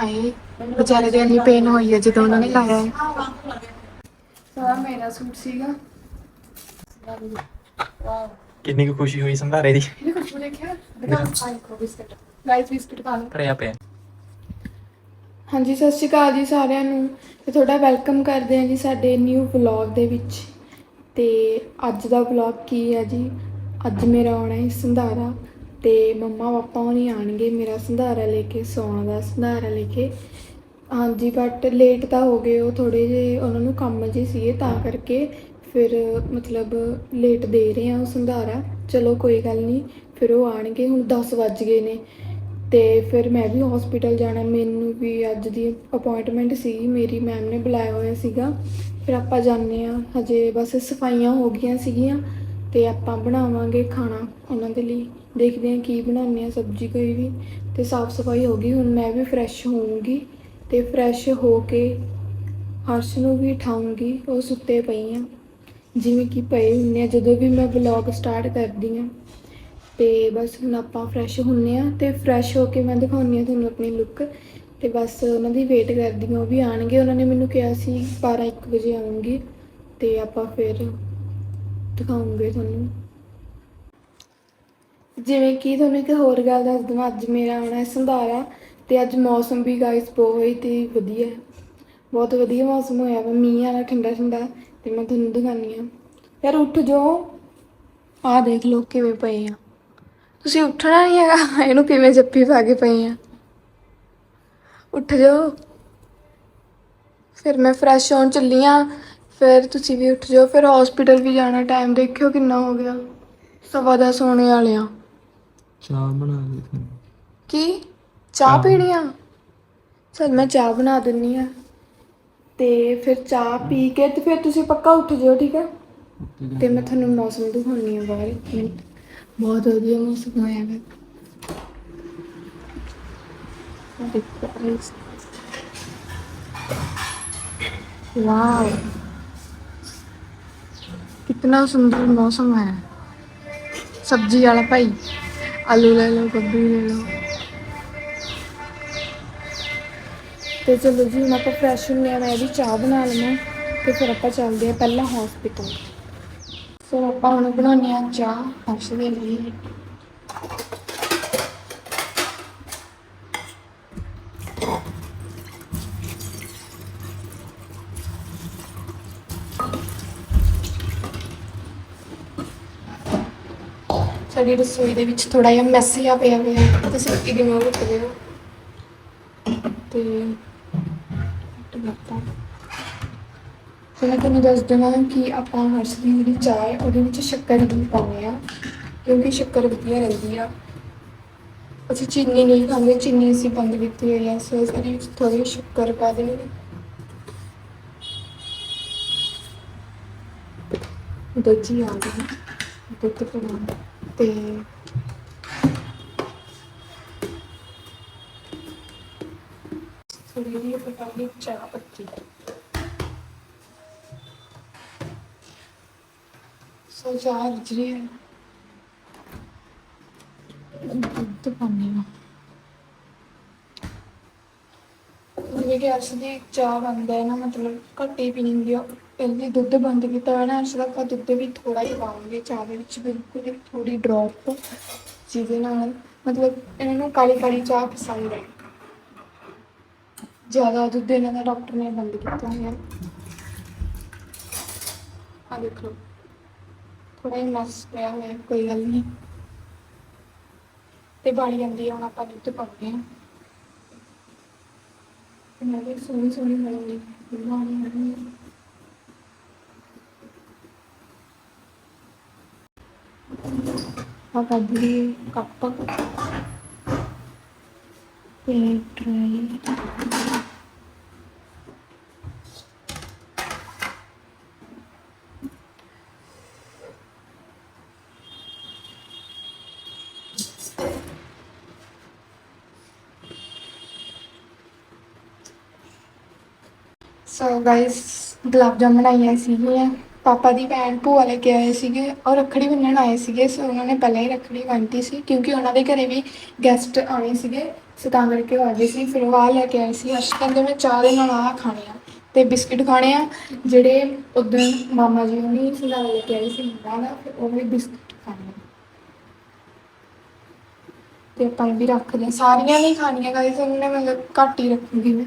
ਆਏ ਵਿਚਾਰੇ ਦੇ ਇੰਨੀ ਪੇਨ ਹੋਈ ਹੈ ਜਦੋਂ ਉਹਨਾਂ ਨੇ ਲਾਇਆ ਹੈ। ਸਾਰਾ ਮੇਰਾ ਸੂਟ ਸੀਗਾ। ਵਾਓ ਕਿੰਨੀ ਕੁ ਖੁਸ਼ੀ ਹੋਈ ਸੰਧਾਰੇ ਦੀ? ਇਹ ਕੁਝ ਦੇਖਿਆ? ਦਿਖਾ। ਆਈ ਕੋ ਬਿਸਕਟ। ਗਾਈਸ ਬਿਸਕਟ ਖਾ ਲਓ। ਭਰਿਆ ਪਿਆ। ਹਾਂਜੀ ਸਤਿ ਸ਼੍ਰੀ ਅਕਾਲ ਜੀ ਸਾਰਿਆਂ ਨੂੰ। ਤੇ ਤੁਹਾਡਾ ਵੈਲਕਮ ਕਰਦੇ ਹਾਂ ਜੀ ਸਾਡੇ ਨਿਊ ਵਲੌਗ ਦੇ ਵਿੱਚ। ਤੇ ਅੱਜ ਦਾ ਵਲੌਗ ਕੀ ਹੈ ਜੀ? ਅੱਜ ਮੇਰਾ ਆਉਣਾ ਹੈ ਸੰਧਾਰਾ। ਤੇ ਮੰਮਾ ਪਾਪਾ ਉਹ ਨਹੀਂ ਆਣਗੇ ਮੇਰਾ ਸੰਧਾਰਾ ਲੈ ਕੇ, ਸੌਣ ਦਾ ਸੰਧਾਰਾ ਲੈ ਕੇ। ਹਾਂਜੀ ਬਟ ਲੇਟ ਤਾਂ ਹੋ ਗਏ, ਉਹ ਥੋੜੇ ਜਿਹੇ ਉਹਨਾਂ ਨੂੰ ਕੰਮ ਜੀ ਸੀਗੇ, ਤਾਂ ਕਰਕੇ ਫਿਰ ਮਤਲਬ ਲੇਟ ਦੇ ਰਹੇ ਆ ਉਹ ਸੰਧਾਰਾ। ਚਲੋ, ਕੋਈ ਗੱਲ ਨਹੀਂ, ਫਿਰ ਉਹ ਆਣਗੇ, ਹੁਣ 10 ਵੱਜ ਗਏ ਨੇ। ਤੇ ਫਿਰ ਮੈਂ ਵੀ ਹਸਪੀਟਲ ਜਾਣਾ, ਮੈਨੂੰ ਵੀ ਅੱਜ ਦੀ ਅਪਾਇੰਟਮੈਂਟ ਸੀ, ਮੇਰੀ ਮੈਮ ਨੇ ਬੁਲਾਇਆ ਹੋਇਆ ਸੀਗਾ। ਫਿਰ ਆਪਾਂ ਜਾਂਦੇ ਆ ਹਜੇ ਬਸ ਸਫਾਈਆਂ ਹੋ ਗਈਆਂ ਸੀਗੀਆਂ। ਤੇ ਆਪਾਂ ਬਣਾਵਾਂਗੇ ਖਾਣਾ। ਉਹਨਾਂ ਦੇ ਲਈ ਦੇਖਦੇ ਹਾਂ ਕੀ ਬਣਾਉਂਦੇ ਆ ਸਬਜ਼ੀ ਕੋਈ ਵੀ। ਤੇ ਸਾਫ਼ ਸਫ਼ਾਈ ਹੋ ਗਈ। ਹੁਣ ਮੈਂ ਵੀ ਫਰੈਸ਼ ਹੋਊਂਗੀ ਤੇ ਫਰੈਸ਼ ਹੋ ਕੇ ਹਰਸ਼ ਨੂੰ ਵੀ ਉਠਾਊਂਗੀ। ਉਹ ਸੁੱਤੇ ਪਈ ਆ। ਜਿਵੇਂ ਕਿ ਪਏ ਹੁੰਦੇ ਆ। ਜਦੋਂ ਵੀ ਮੈਂ ਵਲੌਗ ਸਟਾਰਟ ਕਰਦੀ ਆ। ਤੇ ਬਸ ਹੁਣ ਆਪਾਂ ਫਰੈਸ਼ ਹੁੰਨੇ ਆ ਤੇ ਫਰੈਸ਼ ਹੋ ਕੇ ਮੈਂ ਦਿਖਾਉਣੀ ਆ ਤੁਹਾਨੂੰ ਆਪਣੀ ਲੁੱਕ ਤੇ ਬਸ ਉਹਨਾਂ ਦੀ ਵੇਟ ਕਰਦੀ ਆ ਉਹ ਵੀ ਆਣਗੇ ਉਹਨਾਂ ਨੇ ਮੈਨੂੰ ਕਿਹਾ ਸੀ 12 1 ਵਜੇ ਆਉਂਗੀ ਤੇ ਆਪਾਂ ਫਿਰ ਦਿਖਾਉਂਗੇ ਤੁਹਾਨੂੰ। ਜਿਵੇਂ ਕਿ ਤੁਹਾਨੂੰ ਇੱਕ ਹੋਰ ਗੱਲ ਦੱਸ ਦਵਾਂ, ਅੱਜ ਮੇਰਾ ਆਉਣਾ ਹੈ ਸੰਧਾਰਾ ਤੇ ਅੱਜ ਮੌਸਮ ਵੀ ਗਾਇਸ ਬਹੁਤ ਹੀ ਵਧੀਆ ਹੈ। ਬਹੁਤ ਵਧੀਆ ਮੌਸਮ ਹੋਇਆ ਵਾ, ਮੀਂਹ ਵਾਲਾ ਠੰਡਾ ਠੰਡਾ ਤੇ ਮੈਂ ਤੁਹਾਨੂੰ ਦਿਖਾਉਂਦੀ ਆ ਯਾਰ ਉੱਠ ਜੋ। ਆ ਦੇਖ ਲਓ ਕਿਵੇਂ ਪਏ ਆ। ਤੁਸੀਂ ਉੱਠਣਾ ਨਹੀਂ ਹੈਗਾ, ਇਹਨੂੰ ਕਿਵੇਂ ਜੱਫੀ ਪਾ ਕੇ ਪਏ ਆ। ਉੱਠ ਜਾਓ ਫਿਰ ਮੈਂ ਫਰੈਸ਼ ਹੋਣ ਚੱਲੀ ਆ। ਫਿਰ ਤੁਸੀਂ ਵੀ ਉੱਠ ਜਾਓ ਫਿਰ ਹਸਪੀਟਲ ਵੀ ਜਾਣਾ ਟਾਈਮ ਦੇਖਿਓ ਕਿੰਨਾ ਹੋ ਗਿਆ। ਸਵਾ ਦਾ ਸੋਣੇ ਵਾਲੇ ਆ। ਚਾਹ ਬਣਾ ਦੇ ਕੀ? ਚਾਹ ਪੀਣੀ ਆ? ਚਲ ਮੈਂ ਚਾਹ ਬਣਾ ਦਿੰਨੀ ਆ। ਤੇ ਫਿਰ ਚਾਹ ਪੀ ਕੇ ਤੇ ਫਿਰ ਤੁਸੀਂ ਪੱਕਾ ਉੱਠ ਜਿਓ ਠੀਕ ਹੈ ਤੇ ਮੈਂ ਤੁਹਾਨੂੰ ਮੌਸਮ ਦਿਖਾਉਣੀ ਆ ਬਾਹਰ ਇੱਕ ਮਿੰਟ। ਬਹੁਤ ਵਧੀਆ ਮੌਸਮ ਹੋਇਆ ਹੈ वाओ कितना सुंदर मौसम है सब्जी वाला भाई आलू ले लो गोभी ले लो ਤੇ ਚਲੋ ਜੀ ਹੁਣ ਆਪਾਂ ਫਰੈਸ਼ ਹੁੰਨੇ ਆ ਮੈਂ ਵੀ ਚਾਹ ਬਣਾ ਲਵਾਂ ਤੇ ਫਿਰ ਆਪਾਂ ਚੱਲਦੇ ਆ ਪਹਿਲਾਂ ਹਸਪੀਟਲ ਸੋ ਆਪਾਂ ਹੁਣ ਬਣਾਉਣੀ ਆ ਚਾਹ ਹਰਸ਼ ਦੇ ਲਈ ਸਾਡੀ ਰਸੋਈ ਦੇ ਵਿੱਚ ਥੋੜਾ ਜਿਹਾ ਮੈਸ ਜਿਹਾ ਪਿਆ ਹੋਇਆ ਹੈ। ਤੁਸੀਂ ਇਗਨੋਰ ਕਰ ਦਿਓ ਤੇ ਟਮਾਟਰ ਤੇ ਮੈਂ ਤੁਹਾਨੂੰ ਦੱਸ ਦੇਵਾਂ ਕਿ ਆਪਾਂ ਹਰਸ਼ ਦੀ ਜਿਹੜੀ ਚਾਹ ਹੈ, ਉਹਦੇ ਵਿੱਚ ਸ਼ੱਕਰ ਨਹੀਂ ਪਾਉਂਦੇ ਆ ਕਿਉਂਕਿ ਸ਼ੱਕਰ ਵਧੀਆ ਰਹਿੰਦੀ ਆ। ਅਸੀਂ ਚੀਨੀ ਨਹੀਂ ਖਾਂਦੇ, ਚੀਨੀ ਅਸੀਂ ਬੰਦ ਕੀਤੀ ਹੋਈ ਆ ਸੋ ਇਹਦੇ ਵਿੱਚ ਥੋੜੀ ਸ਼ੱਕਰ ਪਾ ਦੇਣੀ ਦੁੱਧ ਹੀ ਆ ਗਿਆ। ਦੁੱਧ ਪਾਉਣਾ ਤੇ ਥੋੜੀ ਜਿਹੀ ਪਟਾਲੀ ਚਾਹ ਪੱਤੀ। ਸੋ ਚਾਹ ਰਿਜਰੀ ਹੈ। ਦੁੱਧ ਪਾਣੀ ਜਿਵੇਂ ਕਿ ਅਰਸ਼ ਦੀ ਚਾਹ ਬਣਦਾ ਹੈ ਨਾ ਮਤਲਬ ਘੱਟ ਹੀ ਪੀਣੀ ਹੁੰਦੀ ਆ। ਪਹਿਲੇ ਦੁੱਧ ਬੰਦ ਕੀਤਾ ਹੋਇਆ ਨਾ ਅਰਸ਼ ਦਾ ਆਪਾਂ ਦੁੱਧ ਵੀ ਥੋੜਾ ਹੀ ਪਾਵਾਂਗੇ, ਚਾਹ ਦੇ ਵਿੱਚ ਬਿਲਕੁਲ ਹੀ ਥੋੜੀ ਡ੍ਰੌਪ ਜਿਹਦੇ ਨਾਲ ਮਤਲਬ ਇਹਨਾਂ ਨੂੰ ਕਾਲੀ ਕਾਲੀ ਚਾਹ ਪਸੰਦ ਹੈ ਜ਼ਿਆਦਾ ਦੁੱਧ ਇਹਨਾਂ ਦਾ ਡਾਕਟਰ ਨੇ ਬੰਦ ਕੀਤਾ ਹੋਇਆ। ਆ ਦੇਖ ਲਓ ਥੋੜਾ ਹੀ ਮਸ ਪਿਆ ਹੋਇਆ, ਕੋਈ ਗੱਲ ਨਹੀਂ। ਤੇ ਬਾਣੀ ਜਾਂਦੀ ਆ, ਹੁਣ ਆਪਾਂ ਦੁੱਧ ਪਾਉਂਦੇ ਹਾਂ। ਤੇ ਮੈਂ ਸੋਹਣੀ ਸੋਹਣੀ ਬਣਾਉਂਦੀ ਬਣਾਉਣੀ ਹੈ ਆ ਕੱਢ ਲਈ ਕੱਪ ਤੇ tray so guys gulab jamun ਆਈਆਂ ਸੀਗੀਆਂ ਪਾਪਾ ਦੀ ਭੈਣ ਭੂਆ ਲੈ ਕੇ ਆਏ ਸੀਗੇ ਔਰ ਰੱਖੜੀ ਬੰਨਣ ਆਏ ਸੀਗੇ, ਸੋ ਉਹਨਾਂ ਨੇ ਪਹਿਲਾਂ ਹੀ ਰੱਖੜੀ ਬੰਨ੍ਹਤੀ ਸੀ, ਕਿਉਂਕਿ ਉਹਨਾਂ ਦੇ ਘਰੇ ਵੀ ਗੈਸਟ ਆਉਣੇ ਸੀਗੇ, ਸੋ ਤਾਂ ਕਰਕੇ ਉਹ ਆ ਗਏ ਸੀ, ਫਿਰ ਉਹ ਆਹ ਲੈ ਕੇ ਆਏ ਸੀ ਅਰਸ਼ ਕਹਿੰਦੇ ਮੈਂ ਚਾਹ ਦੇ ਨਾਲ ਆਹ ਖਾਣੇ ਆ, ਤੇ ਬਿਸਕਿਟ ਖਾਣੇ ਆ, ਜਿਹੜੇ ਉਦੋਂ ਮਾਮਾ ਜੀ ਉਹਨੇ ਸੰਧਾਰਾ ਲੈ ਕੇ ਆਏ ਸੀ ਮੰਮਾ ਦਾ ਫਿਰ ਉਹ ਵੀ ਬਿਸਕਿਟ ਖਾਣੇ ਤੇ ਆਪਾਂ ਇਹ ਵੀ ਰੱਖਦੇ ਹਾਂ ਸਾਰੀਆਂ ਨਹੀਂ ਖਾਣੀਆਂ ਗਾਇਸ ਉਹਨੇ ਮਤਲਬ ਘੱਟ ਹੀ ਰੱਖੂਗੀ ਮੈਂ।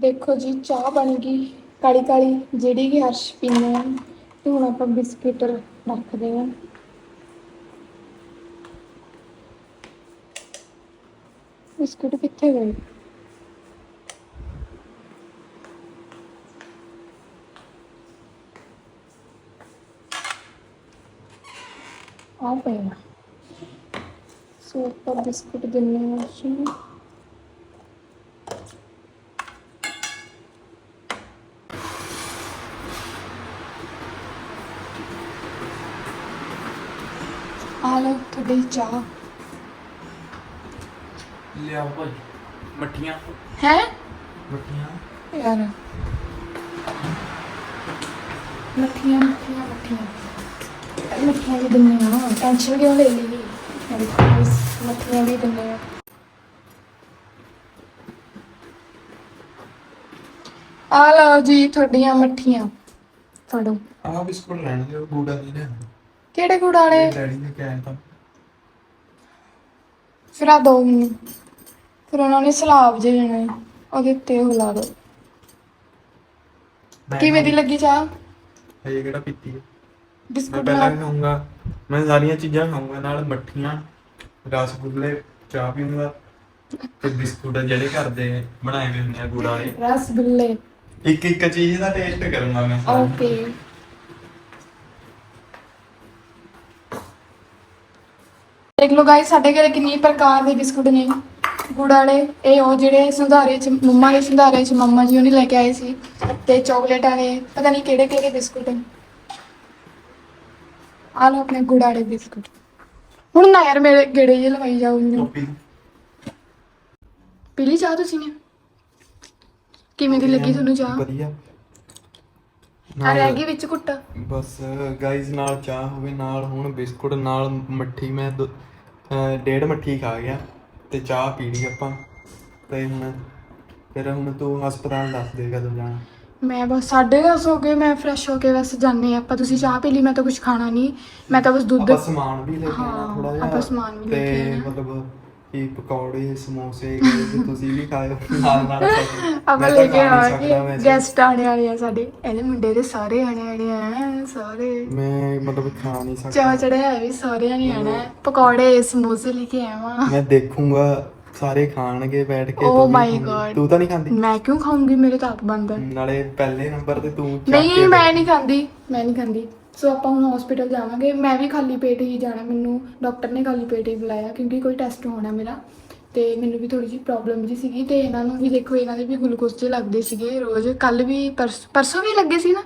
ਦੇਖੋ ਜੀ, ਚਾਹ ਬਣ ਗਈ। ਕਾਲੀ ਕਾਲੀ ਜਿਹੜੀ ਕਿ ਹਰਸ਼ ਪੀਨੇ ਆ, ਤੇ ਹੁਣ ਆਪਾਂ ਬਿਸਕਿਟ ਰੱਖਦੇ ਹਾਂ ਬਿਸਕਿਟ ਕਿੱਥੇ ਗਏ? ਆ ਪਏ ਸੋ ਆਪਾਂ ਬਿਸਕਿਟ ਦਿੰਨੇ ਆ ਹਰਸ਼ ਲਓ ਤੁਹਾਡੀ ਚਾਹ। ਲਿਆ ਭਾਈ ਮੱਠੀਆਂ। ਹੈ? ਮੱਠੀਆਂ। ਯਾਰ। ਮੱਠੀਆਂ ਮੱਠੀਆਂ ਮੱਠੀਆਂ। ਮੱਠੀਆਂ ਵੀ ਦਿੰਨੇ ਆ ਟੈਨਸ਼ਨ ਕਿਉਂ ਲੈ ਲਈ? ਮੱਠੀਆਂ ਵੀ ਦਿੰਨੇ ਆ। ਆ ਲਓ ਜੀ ਤੁਹਾਡੀਆਂ ਮੱਠੀਆਂ। ਫੜੋ। ਆਹ ਬਿਸਕੁਟ ਲੈਣ ਦੇ ਗੂੜਾ ਨਹੀਂ ਲੈਣਾ। ਕਿਹੜੇ ਗੁੜਾਲੇ ਡੈਡੀ ਨੇ ਕਿਹਾ ਤਾਂ। ਫਿਰ ਆ ਦੋ ਮੈਨੂੰ ਫਿਰ ਉਹਨਾਂ ਨੇ ਸਲਾਬ ਜੇ ਦੇਣੇ ਉਹਦੇ ਉੱਤੇ ਉਹ ਲਾ ਦੋ। ਕਿਵੇਂ ਦੀ ਲੱਗੀ ਚਾਹ? ਇਹ ਕਿਹੜਾ ਪੀਤੀ ਹੈ ਮੈਂ ਬਿਸਕੁਟ ਪਹਿਲਾਂ ਨਾਲ? ਖਾਊਂਗਾ। ਮੈਂ ਸਾਰੀਆਂ ਚੀਜ਼ਾਂ ਖਾਊਂਗਾ ਨਾਲ ਮੱਠੀਆਂ ਰਸਗੁੱਲੇ ਚਾਹ ਪੀਊਂਗਾ ਤੇ ਬਿਸਕੁਟ ਜਿਹੜੇ ਘਰ ਦੇ ਬਣਾਏ ਹੋਏ ਹੁੰਦੇ ਆ ਗੁੜ ਵਾਲੇ। ਰਸਗੁੱਲੇ। ਇੱਕ ਇੱਕ ਚੀਜ਼ ਦਾ ਟੇਸਟ ਕਰੂੰਗਾ ਮੈਂ। ਸਾਰੀ। ਓਕੇ ਦੇਖ ਲਓ ਗਾਇਸ ਸਾਡੇ ਘਰੇ ਕਿੰਨੀ ਪ੍ਰਕਾਰ ਦੇ ਬਿਸਕੁਟ ਨੇ। ਗੁੜ ਵਾਲੇ ਇਹ ਉਹ ਜਿਹੜੇ ਸੰਧਾਰੇ ਚ ਮੰਮਾ ਦੇ ਸੰਧਾਰੇ ਚ ਮੰਮਾ ਜੀ ਉਹਨੇ ਲੈ ਕੇ ਆਏ ਸੀ। ਤੇ ਚਾਕਲੇਟ ਵਾਲੇ ਪਤਾ ਨਹੀਂ ਕਿਹੜੇ ਕਿਹੜੇ ਬਿਸਕੁਟ। ਨੇ ਆ ਲਓ ਆਪਣੇ ਗੁੜ ਵਾਲੇ ਬਿਸਕੁਟ। ਹੁਣ ਨਾ ਯਾਰ ਮੇਰੇ ਗੇੜੇ ਜੇ ਲਵਾਈ ਜਾਓ ਮੈਨੂੰ ਟੋਪੀ ਪੀ ਲਈ ਚਾਹ ਤੁਸੀਂ ਨੇ? ਕਿਵੇਂ ਦੀ ਲੱਗੀ ਤੁਹਾਨੂੰ ਚਾਹ? ਵਧੀਆ। ਆ ਰਹਿ ਗਈ ਵਿੱਚ ਘੁੱਟ। ਬਸ ਗਾਈਜ਼ ਨਾਲ ਚਾਹ ਹੋਵੇ ਨਾਲ ਹੁਣ ਬਿਸਕੁਟ ਨਾਲ ਮੱਠੀ ਮੈਂ ਡੇਢ ਮੱਠੀ ਖਾ ਗਿਆ ਤੇ ਚਾਹ ਪੀ ਲਈ ਆਪਾਂ। ਤੇ ਹੁਣ ਫਿਰ ਹੁਣ ਤੂੰ ਹਸਪਤਾਲ ਦੱਸ ਦੇ ਕਦੋਂ ਜਾਣਾ। ਮੈਂ ਬਸ ਸਾਢੇ ਦਸ ਹੋ ਗਏ ਮੈਂ ਫਰੈਸ਼ ਹੋ ਕੇ ਬਸ ਜਾਣੇ ਆਪਾਂ ਤੁਸੀਂ ਚਾਹ ਪੀ ਲਈ ਮੈਂ ਤਾਂ ਕੁਝ ਖਾਣਾ ਨਹੀਂ। ਮੈਂ ਤਾਂ ਬਸ ਦੁੱਧ ਆਪਾਂ ਸਮਾਨ ਵੀ ਲੈ ਕੇ ਆਉਣਾ ਥੋੜਾ ਜਿਹਾ ਆਪਾਂ ਸਮਾਨ ਵੀ ਲੈ ਕੇ ਤੇ ਆਉਣਾ। ਮਤਲਬ ਕੀ ਪਕੌੜੇ ਸਮੋਸੇ ਗਾਈਜ਼ ਤੁਸੀਂ ਵੀ ਖਾਇਓ। ਨਾਲ ਨਾਲ। ਆਪਾਂ ਲੈ ਕੇ ਆਵਾਂਗੇ। ਗੈਸਟ ਆਣੇ ਵਾਲੇ ਆ ਸਾਡੇ। ਇਹਦੇ ਮੁੰਡੇ ਦੇ ਸਾਰੇ ਆਣੇ ਵਾਲੇ ਆ ਸਾਰੇ। ਮੈਂ ਮਤਲਬ ਖਾ ਨਹੀਂ ਚਾਹ ਸਕਦਾ ਚੜਿਆ ਵੀ ਸਾਰਿਆਂ ਨੇ ਆਣਾ ਹੈ। ਪਕੌੜੇ ਸਮੋਸੇ ਲੈ ਕੇ ਆਵਾਂ। ਮੈਂ ਦੇਖੂੰਗਾ ਸਾਰੇ ਖਾਣਗੇ ਬੈਠ ਕੇ my ਖਾਏਂਗੀ। God. ਤੂੰ ਤਾਂ ਨਹੀਂ ਖਾਂਦੀ? ਮੈਂ ਕਿਉਂ ਖਾਊਂਗੀ? ਮੇਰੇ ਤਾਂ ਆਪ ਬੰਦ ਹੈ। ਨਾਲੇ ਪਹਿਲੇ ਨੰਬਰ ਤੇ ਤੂੰ ਨਹੀਂ ਮੈਂ ਨਹੀਂ ਖਾਂਦੀ। ਮੈਂ ਨਹੀਂ ਖਾਂਦੀ। ਸੋ ਆਪਾਂ ਹੁਣ ਹਸਪੀਟਲ ਜਾਵਾਂਗੇ। ਮੈਂ ਵੀ ਖਾਲੀ ਪੇਟ ਹੀ ਜਾਣਾ। ਮੈਨੂੰ ਡਾਕਟਰ ਨੇ ਖਾਲੀ ਪੇਟ ਹੀ ਬੁਲਾਇਆ ਕਿਉਂਕਿ ਕੋਈ ਟੈਸਟ ਹੋਣਾ ਮੇਰਾ। ਤੇ ਮੈਨੂੰ ਵੀ ਥੋੜੀ ਜਿਹੀ ਪ੍ਰੋਬਲਮ ਜੀ ਸੀਗੀ ਤੇ ਇਹਨਾਂ ਨੂੰ ਵੀ ਦੇਖੋ ਇਹਨਾਂ ਦੇ ਵੀ ਗਲੂਕੋਜ਼ ਜੇ ਲੱਗਦੇ ਸੀਗੇ ਰੋਜ਼। ਕੱਲ ਵੀ ਪਰਸ- ਪਰਸੋਂ ਵੀ ਲੱਗੇ ਸੀ ਨਾ?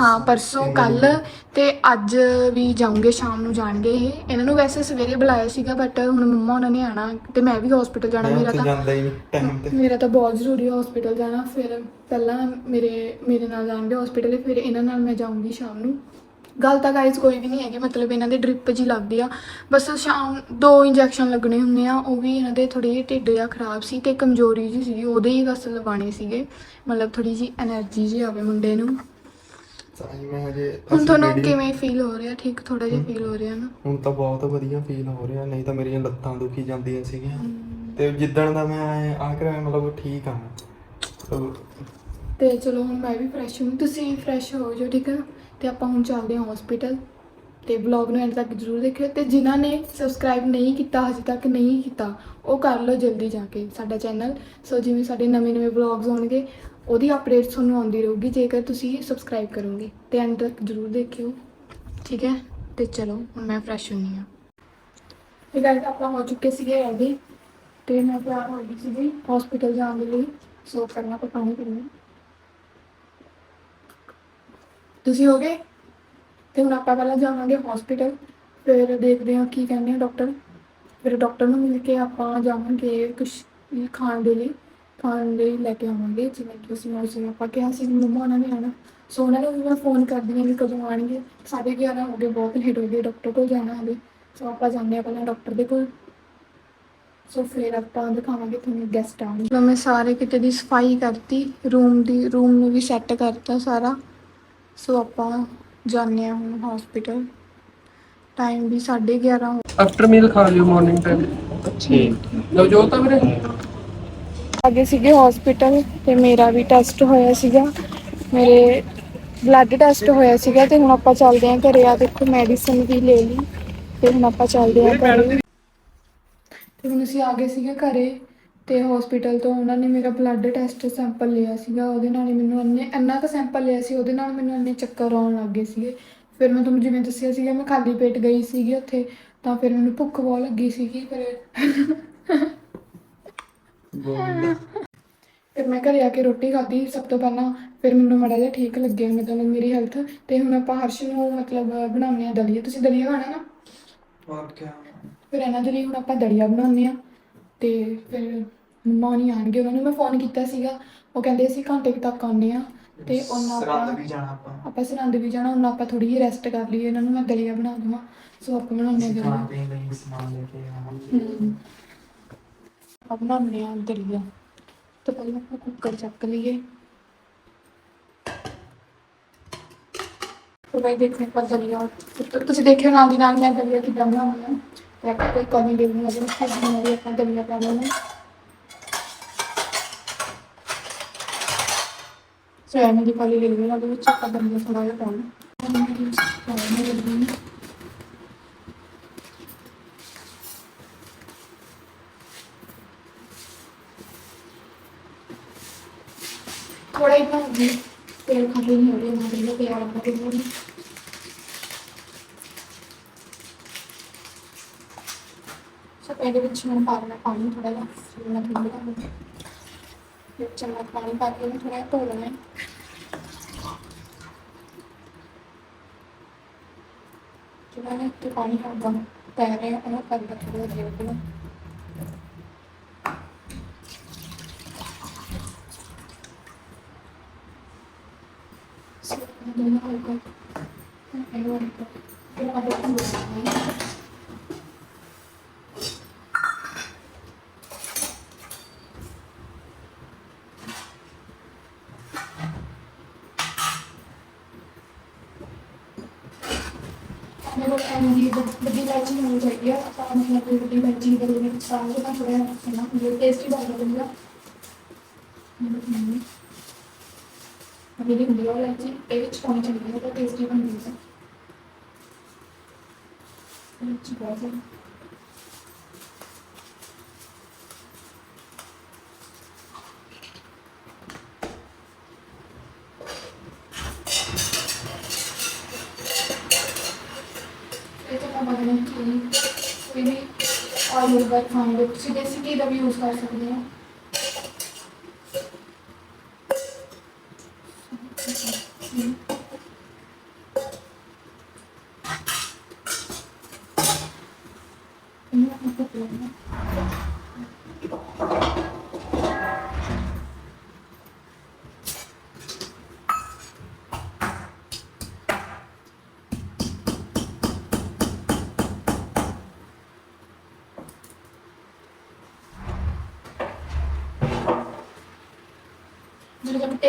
ਹਾਂ ਪਰਸੋਂ ਕੱਲ ਤੇ ਅੱਜ ਵੀ ਜਾਉਂਗੇ ਸ਼ਾਮ ਨੂੰ ਜਾਣਗੇ ਇਹ। ਇਹਨਾਂ ਨੂੰ ਵੈਸੇ ਸਵੇਰੇ ਬੁਲਾਇਆ ਸੀਗਾ ਬਟ ਹੁਣ ਮੰਮਾ ਉਹਨਾਂ ਨੇ ਆਣਾ ਤੇ ਮੈਂ ਵੀ ਹਸਪੀਟਲ ਜਾਣਾ ਮੇਰਾ ਤਾਂ। ਜਾਂਦਾ ਹੀ ਨਹੀਂ ਟਾਈਮ ਤੇ। ਮੇਰਾ ਤਾਂ ਬਹੁਤ ਜ਼ਰੂਰੀ ਹੈ ਹਸਪੀਟਲ ਜਾਣਾ। ਫਿਰ ਪਹਿਲਾਂ ਮੇਰੇ ਮੇਰੇ ਨਾਲ ਜਾਣਗੇ ਹਸਪੀਟਲ ਫਿਰ ਇਹਨਾਂ ਨਾਲ ਮੈਂ ਜਾਊਂਗੀ ਸ਼ਾਮ ਨੂੰ। ਗੱਲ ਤਾਂ ਗਾਇਜ਼ ਕੋਈ ਵੀ ਨਹੀਂ ਹੈਗੀ ਮਤਲਬ ਇਹਨਾਂ ਦੇ ਡ੍ਰਿਪ ਜੀ ਲੱਗਦੀ ਆ। ਬਸ ਸ਼ਾਮ ਦੋ ਇੰਜੈਕਸ਼ਨ ਲੱਗਣੇ ਹੁੰਦੇ ਆ ਉਹ ਵੀ ਇਹਨਾਂ ਦੇ ਥੋੜੇ ਜਿਹੇ ਢਿੱਡ ਜਾਂ ਖਰਾਬ ਸੀ ਤੇ ਕਮਜ਼ੋਰੀ ਜੀ ਸੀਗੀ ਉਹਦੇ ਹੀ ਬਸ ਲਵਾਣੇ ਸੀਗੇ। ਮਤਲਬ ਥੋੜੀ ਜੀ એનર્ਜੀ ਜੀ ਆਵੇ ਮੁੰਡੇ ਨੂੰ। ਹੁਣ ਤੁਹਾਨੂੰ ਕਿਵੇਂ ਫੀਲ ਹੋ ਰਿਹਾ? ਠੀਕ ਥੋੜਾ ਜਿਹਾ ਫੀਲ ਹੋ ਰਿਹਾ ਨਾ? ਹੁਣ ਤਾਂ ਬਹੁਤ ਵਧੀਆ ਫੀਲ ਹੋ ਰਿਹਾ ਨਹੀਂ ਤਾਂ ਮੇਰੀਆਂ ਲੱਤਾਂ ਦੁਖੀ ਜਾਂਦੀਆਂ ਸੀਗੀਆਂ। ਤੇ ਜਿੱਦਣ ਦਾ ਮੈਂ ਆ ਕਰਾਂ ਮਤਲਬ ਠੀਕ ਆ ਤੇ ਚਲੋ ਹੁਣ ਮੈਂ ਵੀ ਫਰੈਸ਼ ਹਾਂ। ਤੁਸੀਂ ਫਰੈਸ਼ ਹੋ ਜਾਓ ਠੀਕ ਆ? ਤੇ ਆਪਾਂ ਹੁਣ ਚੱਲਦੇ ਹਾਂ ਹਸਪੀਟਲ ਤੇ ਵਲੌਗ ਨੂੰ ਐਂਡ ਤੱਕ ਜਰੂਰ ਦੇਖਿਓ ਤੇ ਜਿਨ੍ਹਾਂ ਨੇ ਸਬਸਕ੍ਰਾਈਬ ਨਹੀਂ ਕੀਤਾ, ਹਜੇ ਤੱਕ ਨਹੀਂ ਕੀਤਾ, ਉਹ ਕਰ ਲਓ ਜਲਦੀ ਜਾ ਕੇ ਸਾਡਾ ਚੈਨਲ ਸੋ ਜਿਵੇਂ ਸਾਡੇ ਨਵੇਂ ਨਵੇਂ ਵਲੌਗਸ ਹੋਣਗੇ ਉਹਦੀ ਅਪਡੇਟਸ ਤੁਹਾਨੂੰ ਆਉਂਦੀ ਰਹੂਗੀ, ਜੇਕਰ ਤੁਸੀਂ ਸਬਸਕ੍ਰਾਈਬ ਕਰੋਗੇ ਤੇ ਐਂਡ ਤੱਕ ਜਰੂਰ ਦੇਖਿਓ। ਠੀਕ ਹੈ? ਤੇ ਚਲੋ, ਹੁਣ ਮੈਂ ਫਰੈਸ਼ ਹੁੰਨੀ ਆ ਇਹ ਗੱਲ ਆਪਾਂ ਹੋ ਚੁੱਕੇ ਸੀਗੇ ਰੈਡੀ ਤੇ ਮੈਂ ਤਿਆਰ ਹੋ ਗਈ ਸੀਗੀ ਹਸਪੀਟਲ ਜਾਣ ਦੇ ਲਈ। ਸੋ ਕਰਨਾ ਤਾਂ ਪਾਣੀ ਪੀਣਾ ਤੁਸੀਂ ਹੋ ਗਏ? ਤੇ ਹੁਣ ਆਪਾਂ ਪਹਿਲਾਂ ਜਾਵਾਂਗੇ ਹਸਪੀਟਲ ਫਿਰ ਦੇਖਦੇ ਹਾਂ ਕੀ ਕਹਿੰਦੇ ਆ ਡਾਕਟਰ ਫਿਰ ਡਾਕਟਰ ਨੂੰ ਮਿਲ ਕੇ ਆਪਾਂ ਜਾਵਾਂਗੇ ਕੁਝ ਖਾਣ ਦੇ ਲਈ। ਖਾਣ ਲਈ ਲੈ ਕੇ ਆਵਾਂਗੇ, ਜਿਵੇਂ ਕਿ ਅਸੀਂ ਉਸ ਆਪਾਂ ਕਿਹਾ ਸੀ ਮੰਮਾ ਉਹਨਾਂ ਨੇ ਆਣਾ ਸੋ ਉਹਨਾਂ ਨੂੰ ਵੀ ਮੈਂ ਫੋਨ ਕਰਦੀ ਹਾਂ ਵੀ ਕਦੋਂ ਆਣਗੇ ਸਾਢੇ 11 ਹੋ ਗਏ, ਬਹੁਤ ਲੇਟ ਹੋ ਗਏ ਡਾਕਟਰ ਕੋਲ ਜਾਣਾ ਹਲੇ। ਸੋ ਆਪਾਂ ਜਾਂਦੇ ਹਾਂ ਪਹਿਲਾਂ ਡਾਕਟਰ ਦੇ ਕੋਲ। ਸੋ ਫਿਰ ਆਪਾਂ ਦਿਖਾਵਾਂਗੇ ਤੁਹਾਨੂੰ ਗੈਸਟ ਆਉਣਗੇ ਮੈਂ ਸਾਰੇ ਕਿਤੇ ਦੀ ਸਫ਼ਾਈ ਕਰਤੀ ਰੂਮ ਦੀ ਰੂਮ ਨੂੰ ਵੀ ਸੈੱਟ ਕਰਤਾ ਸਾਰਾ। ਸੋ ਆਪਾਂ ਜਾਂਦੇ ਹਾਂ ਹੁਣ ਹਸਪੀਟਲ ਟਾਈਮ ਵੀ 11:30 ਹੋ ਆਫਟਰ ਮੀਲ ਖਾ ਲਿਓ ਮਾਰਨਿੰਗ ਟਾਈਮ ਠੀਕ। ਨਵਜੋਤ ਆ ਵੀਰੇ। ਅੱਗੇ ਸੀਗੇ ਹਸਪੀਟਲ ਤੇ ਮੇਰਾ ਵੀ ਟੈਸਟ ਹੋਇਆ ਸੀਗਾ। ਮੇਰੇ ਬਲੱਡ ਟੈਸਟ ਹੋਇਆ ਸੀਗਾ ਤੇ ਹੁਣ ਆਪਾਂ ਚੱਲਦੇ ਆਂ ਘਰੇ। ਆ ਦੇਖੋ ਮੈਡੀਸਿਨ ਵੀ ਲੈ ਲਈ ਤੇ ਹੁਣ ਆਪਾਂ ਚੱਲਦੇ ਆਂ ਘਰੇ। ਤੇ ਹੁਣ ਅਸੀਂ ਆ ਗਏ ਸੀਗੇ ਘਰੇ। ਤੇ ਹਸਪੀਟਲ ਤੋਂ ਉਹਨਾਂ ਨੇ ਮੇਰਾ ਬਲੱਡ ਟੈਸਟ ਸੈਂਪਲ ਲਿਆ ਸੀਗਾ ਉਹਦੇ ਨਾਲ ਹੀ ਮੈਨੂੰ ਇੰਨੇ ਇੰਨਾ ਕੁ ਸੈਂਪਲ ਲਿਆ ਸੀ ਉਹਦੇ ਨਾਲ ਮੈਨੂੰ ਇੰਨੇ ਚੱਕਰ ਆਉਣ ਲੱਗ ਗਏ ਸੀਗੇ। ਫਿਰ ਮੈਂ ਤੁਹਾਨੂੰ ਜਿਵੇਂ ਦੱਸਿਆ ਸੀਗਾ ਮੈਂ ਖਾਲੀ ਪੇਟ ਗਈ ਸੀਗੀ ਉੱਥੇ ਤਾਂ ਫਿਰ ਮੈਨੂੰ ਭੁੱਖ ਬਹੁਤ ਲੱਗੀ ਸੀਗੀ ਫਿਰ ਫਿਰ ਮੈਂ ਘਰੇ ਆ ਕੇ ਰੋਟੀ ਖਾਧੀ ਸਭ ਤੋਂ ਪਹਿਲਾਂ ਫਿਰ ਮੈਨੂੰ ਮਾੜਾ ਜਿਹਾ ਠੀਕ ਲੱਗਿਆ ਮਤਲਬ ਮੇਰੀ ਹੈਲਥ ਤੇ ਹੁਣ ਆਪਾਂ ਹਰਸ਼ ਨੂੰ ਮਤਲਬ ਬਣਾਉਂਦੇ ਆ ਦਲੀਆ ਤੁਸੀਂ ਦਲੀਆ ਖਾਣਾ ਨਾ? ਹੋਰ ਕੀ ਫਿਰ ਇਹਨਾਂ ਦੇ ਲਈ ਹੁਣ ਆਪਾਂ ਦਲੀਆ ਬਣਾਉਂਦੇ ਆ ਤੇ ਫਿਰ ਮੰਮਾ ਨਹੀਂ ਆਣਗੇ ਉਹਨਾਂ ਨੂੰ ਮੈਂ ਫੋਨ ਕੀਤਾ ਸੀਗਾ। ਉਹ ਕਹਿੰਦੇ ਅਸੀਂ ਘੰਟੇ ਕੁ ਤੱਕ ਆਉਂਦੇ ਆ ਤੇ ਉਹਨਾਂ ਸਰਹੰਦ ਵੀ ਆਪਾਂ ਜਾਣਾ ਆਪਾਂ। ਆਪਾਂ ਸਰਹੰਦ ਵੀ ਜਾਣਾ ਉਹਨਾਂ ਆਪਾਂ ਥੋੜੀ ਜਿਹੀ ਰੈਸਟ ਕਰ ਲਈਏ ਇਹਨਾਂ ਨੂੰ ਮੈਂ ਦਲੀਆ ਬਣਾ ਦਵਾਂ ਸੋ ਆਪਾਂ ਬਣਾਉਂਦੇ ਆ ਖਾਣ ਦਲੀਆ ਪੀਣ ਲਈ ਸਮਾਨ ਲੈ ਕੇ ਆਵਾਂਗੇ। ਹਮ। ਆਪਾਂ ਬਣਾਉਂਦੇ ਆ ਦਲੀਆ। ਤਾਂ ਪਹਿਲਾਂ ਆਪਾਂ ਕੁੱਕਰ ਚੱਕ ਲਈਏ। ਤੋ ਮੈਂ ਦੇਖਦੇ ਹਾਂ ਆਪਾਂ ਦਲੀਆ ਤੁ- ਤੁਸੀਂ ਦੇਖਿਓ ਨਾਲ ਦੀ ਨਾਲ ਮੈਂ ਦਲੀਆ ਕਿੱਦਾਂ ਬਣਾਉਂਦੀ ਹਾਂ। ਤੇ ਆਪਾਂ ਕੋਈ ਕਮੀ ਦੇ ਨਹੀਂ ਹੈਗੀ ਮੈਂ ਦਲੀਆ ਪਾ ਲੈਣਾ ਸੋਇਆਬੀਨ ਦੀ ਪਾਲੀ ਲੈ ਲਈ ਉਹਦੇ ਵਿੱਚ ਆਪਾਂ ਦਲੀਆ ਥੋੜਾ ਜਿਹਾ ਪਾਉਣਾ। ਥੋੜਾ ਹੀ ਪਾਉਂਗੀ ਤੇਲ ਖਾਲੀ ਨਹੀਂ ਹੋ ਰਿਹਾ, ਨਾ ਦਲੀਆ ਤਿਆਰ ਹੋ ਗਿਆ ਸੋ ਇਹਦੇ ਵਿੱਚ ਮੈਂ ਪਾ ਲੈਣਾ ਪਾਣੀ ਥੋੜਾ ਜਿਹਾ, ਫਿਰ ਮੈਂ ਥੋੜਾ ਜਿਹਾ ਧੋ ਲੈਣਾ ਹੈ। ਜਿਹੜਾ ਨੇ ਤੇ ਪਾਣੀ ਹੁੰਦਾ ਪੈ ਰਿਹਾ, ਉਹਨੂੰ ਕਰ ਦਾ ਥੋੜਾ ਜਿਹਾ ਦੇ ਦੇਣਾ ਸੋ ਇਹ ਦੋਨੋਂ ਹੋ ਗਏ ਇਹ ਵਾਲੀ ਇਹ ਆਪਾਂ ਦੇਖਾਂਗੇ ਮੇਰੇ ਕੋਲ ਐਨੀ ਵੱਡੀ ਇਲਾਇਚੀ ਹੋਣੀ ਚਾਹੀਦੀ ਹੈ ਆਪਾਂ ਨੂੰ ਕੋਈ ਵੱਡੀ ਇਲਾਇਚੀ ਦੇ ਵਿੱਚ ਪਾ ਕੇ ਤਾਂ ਥੋੜਾ ਜਿਹਾ ਨਾ ਇਹ ਟੇਸਟੀ ਬਣ ਜਾਊਗਾ ਮੇਰੀ ਹੁੰਦੀ ਹੈ ਇਲਾਇਚੀ, ਇਹ ਵਿੱਚ ਪਾਉਣੀ ਚਾਹੀਦੀ ਹੈ ਤਾਂ ਟੇਸਟੀ ਬਣ ਜਾਊਗਾ ਇਹ ਵਿੱਚ ਬਹੁਤ ਇਹ ਤਾਂ ਆਪਾਂ ਬਗਨੇ ਕੀ ਕੋਈ ਵੀ ਆਇਲ ਵਰਕ ਖਾਂਗੇ ਤੁਸੀਂ ਦੇਸੀ ਘੀ ਦਾ ਵੀ ਯੂਜ਼ ਕਰ ਸਕਦੇ ਹੋ ਇਹਨੂੰ ਆਪਾਂ ਧੁੱਪ ਲਾਉਣਾ।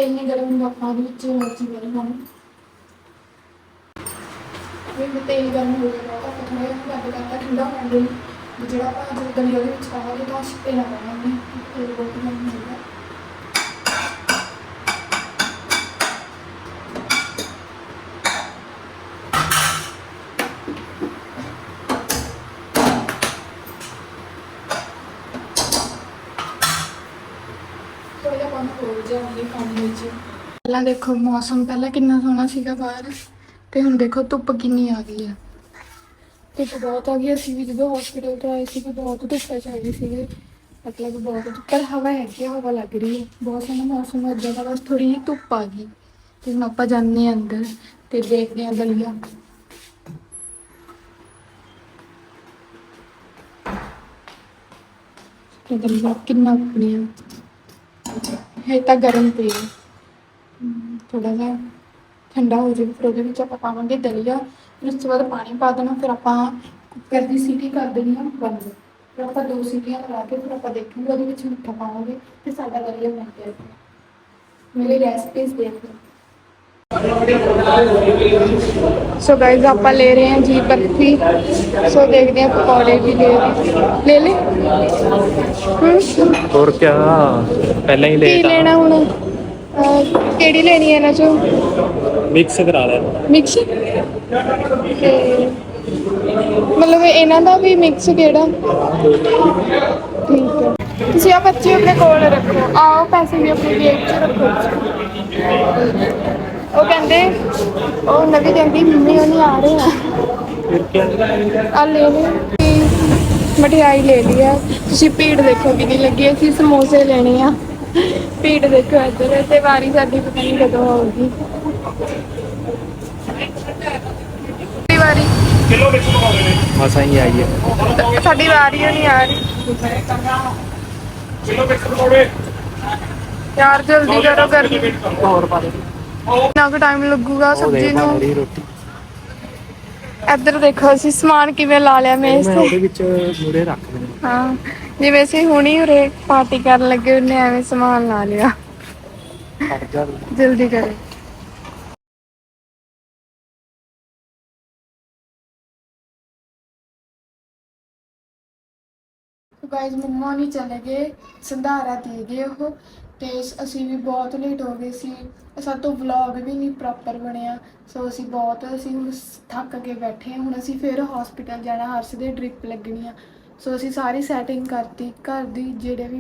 ਜਦੋਂ ਗਰਮ ਹੁੰਦਾ ਆਪਾਂ ਉਹਦੇ ਵਿੱਚ ਇਲਾਇਚੀ ਗਰਮ ਪਾਉਣੀ ਵੀ ਤੇਲ ਗਰਮ ਹੋ ਗਿਆ ਤਾਂ ਆਪਾਂ ਥੋੜਾ ਜਿਹਾ ਬੰਦ ਕਰਤਾ ਠੰਡਾ ਹੋਣ ਲਈ ਜਿਹੜਾ ਆਪਾਂ ਜਦੋਂ ਦਲੀਆ ਦੇ ਵਿੱਚ ਪਾਵਾਂਗੇ, ਤਾਂ ਛਿੱਟੇ ਨਾ ਪਾਵਾਂਗੇ ਤੇਲ ਬਹੁਤ ਗਰਮ ਹੋ ਗਿਆ ਥੋੜਾ ਜਿਹਾ ਪਾਣੀ ਹੋਰ ਜਾਵਾਂਗੇ ਪਾਣੀ ਵਿੱਚ ਪਹਿਲਾਂ ਦੇਖੋ ਮੌਸਮ ਪਹਿਲਾਂ ਕਿੰਨਾ ਸੋਹਣਾ ਸੀਗਾ ਬਾਹਰ ਤੇ ਹੁਣ ਦੇਖੋ ਧੁੱਪ ਕਿੰਨੀ ਆ ਗਈ ਹੈ ਧੁੱਪ ਬਹੁਤ ਆ ਗਈ ਅਸੀਂ ਵੀ ਜਦੋਂ ਹਸਪੀਟਲ ਤੋਂ ਆਏ ਸੀ ਬਹੁਤ ਧੁੱਪ ਚ ਆਏ ਸੀਗੇ। ਮਤਲਬ ਬਹੁਤ ਪਰ ਹਵਾ ਹੈਗੀ ਆ, ਹਵਾ ਲੱਗ ਰਹੀ ਹੈ ਬਹੁਤ ਸੋਹਣਾ ਮੌਸਮ ਹੋ ਜਾਏਗਾ ਬਸ ਥੋੜੀ ਜਿਹੀ ਧੁੱਪ ਆ ਗਈ। ਤੇ ਹੁਣ ਆਪਾਂ ਜਾਂਦੇ ਹਾਂ ਅੰਦਰ ਤੇ ਦੇਖਦੇ ਹਾਂ ਦਲੀਆ ਤੇ ਦਲੀਆ ਕਿੰਨਾ ਉਪੜਿਆ ਹੈ ਤਾਂ ਗਰਮ ਤੇਲ ਥੋੜਾ ਜਿਹਾ ਠੰਡਾ ਹੋ ਜਾਵੇ ਫਿਰ ਉਹਦੇ ਵਿੱਚ ਆਪਾਂ ਪਾਵਾਂਗੇ ਦਲੀਆ ਫਿਰ ਉਸ ਤੋਂ ਬਾਅਦ ਪਾਣੀ ਪਾ ਦੇਣਾ ਫਿਰ ਆਪਾਂ ਕੁੱਕਰ ਦੀ ਸੀਟੀ ਕਰ ਦੇਣੀ ਆ ਬੰਦ। ਫਿਰ ਆਪਾਂ ਦੋ ਸੀਟੀਆਂ ਲਗਾ ਕੇ ਫਿਰ ਆਪਾਂ ਦੇਖਾਂਗੇ ਉਹਦੇ ਵਿੱਚ ਮਿੱਠਾ ਪਾਵਾਂਗੇ ਤੇ ਸਾਡਾ ਵਧੀਆ ਬਣ ਗਿਆ ਮੇਰੇ ਰੈਸਪੀਜ਼ ਦੇਖ ਸੋ ਗਾਇਜ਼ ਆਪਾਂ ਲੈ ਰਹੇ ਹਾਂ ਜੀ ਬਰਫੀ। ਸੋ ਦੇਖਦੇ ਹਾਂ ਪਕੌੜੇ ਵੀ ਲੈ ਲੈ ਲੈ ਹੋਰ ਕੀ ਪਹਿਲਾਂ ਹੀ ਕੀ ਲੈਣਾ ਹੁਣ? ਅਹ, ਕਿਹੜੀ ਲੈਣੀ ਹੈ ਇਹਨਾਂ ਚੋਂ? ਮਿਕਸ ਕਰਾ ਲੈ ਮਿਕਸ ਤੇ ਮਤਲਬ ਇਹਨਾਂ ਦਾ ਵੀ ਮਿਕਸ ਕਿਹੜਾ? ਠੀਕ ਹੈ। ਤੁਸੀਂ ਆ ਬੱਚੇ ਆਪਣੇ ਕੋਲ ਰੱਖੋ। ਆਓ ਪੈਸੇ ਵੀ ਆਪਣੀ ਜੇਬ 'ਚ ਰੱਖੋ। ਉਹ ਕਹਿੰਦੇ ਉਹ ਨਵੀਂ ਕਹਿੰਦੀ ਮੰਮੀ ਉਹ ਨਹੀਂ ਆ ਰਹੇ ਆ। ਫਿਰ ਆ ਲੈ ਲੈ ਮਠਿਆਈ ਲੈ ਲਈ ਆ। ਤੁਸੀਂ ਭੀੜ ਦੇਖੋ ਕਿੰਨੀ ਲੱਗੀ ਹੈ। ਅਸੀਂ ਸਮੋਸੇ ਲੈਣੇ ਆ। ਭੀੜ ਦੇਖੋ ਇੱਧਰ ਤੇ ਵਾਰੀ ਸਾਡੀ ਪਤਾ ਨਹੀਂ ਕਦੋਂ ਆਊਗੀ। ਸਾਡੀ ਵਾਰੀ। ਮਸਾਂ ਹੀ ਆਈ ਹੈ ਸਾਡੀ ਵਾਰੀ ਓ ਨਹੀਂ ਆ ਰਹੀ। ਯਾਰ ਜਲਦੀ ਕਰੋ ਗਰਮੀ। ਹੋਰ ਪਾ ਦੇ ਨਾ ਕੁ ਟਾਈਮ ਲੱਗੂਗਾ ਸਬਜ਼ੀ ਨੂੰ। ਰੋਟੀ। ਇੱਧਰ ਦੇਖੋ ਅਸੀਂ ਸਮਾਨ ਕਿਵੇਂ ਲਾ ਲਿਆ ਮੇਜ਼ ਮੈਂ ਤੇ। ਉਹਦੇ ਵਿੱਚ ਮੂਰੇ ਰੱਖ ਦਿੰਦਾ। ਹਾਂ। ਜਿਵੇਂ ਅਸੀਂ ਹੁਣੀ ਉਰੇ ਪਾਰਟੀ ਕਰਨ ਲੱਗੇ ਉਹਨੇ ਐਵੇਂ ਸਮਾਨ ਲਾ ਲਿਆ। ਜਲਦੀ ਕਰੋ। ਗਾਇਜ਼ ਮੰਮਾ ਨਹੀਂ ਚਲੇ ਗਏ, ਸੰਧਾਰਾ ਦੇ ਗਏ ਉਹ, ਤੇ ਅਸੀਂ ਵੀ ਬਹੁਤ ਲੇਟ ਹੋ ਗਏ ਸੀ। ਸਾਡੇ ਤੋਂ ਵਲੌਗ ਵੀ ਨਹੀਂ ਪ੍ਰੋਪਰ ਬਣਿਆ ਸੋ ਅਸੀਂ ਬਹੁਤ, ਅਸੀਂ ਹੁਣ ਥੱਕ ਕੇ ਬੈਠੇ ਹਾਂ। ਹੁਣ ਅਸੀਂ ਫਿਰ ਹਸਪੀਟਲ ਜਾਣਾ, ਹਰਸ ਦੇ ਡ੍ਰਿਪ ਲੱਗਣੀ ਆ। ਸੋ ਅਸੀਂ ਸਾਰੀ ਸੈਟਿੰਗ ਕਰਤੀ, ਘਰ ਦੀ ਜਿਹੜੇ ਵੀ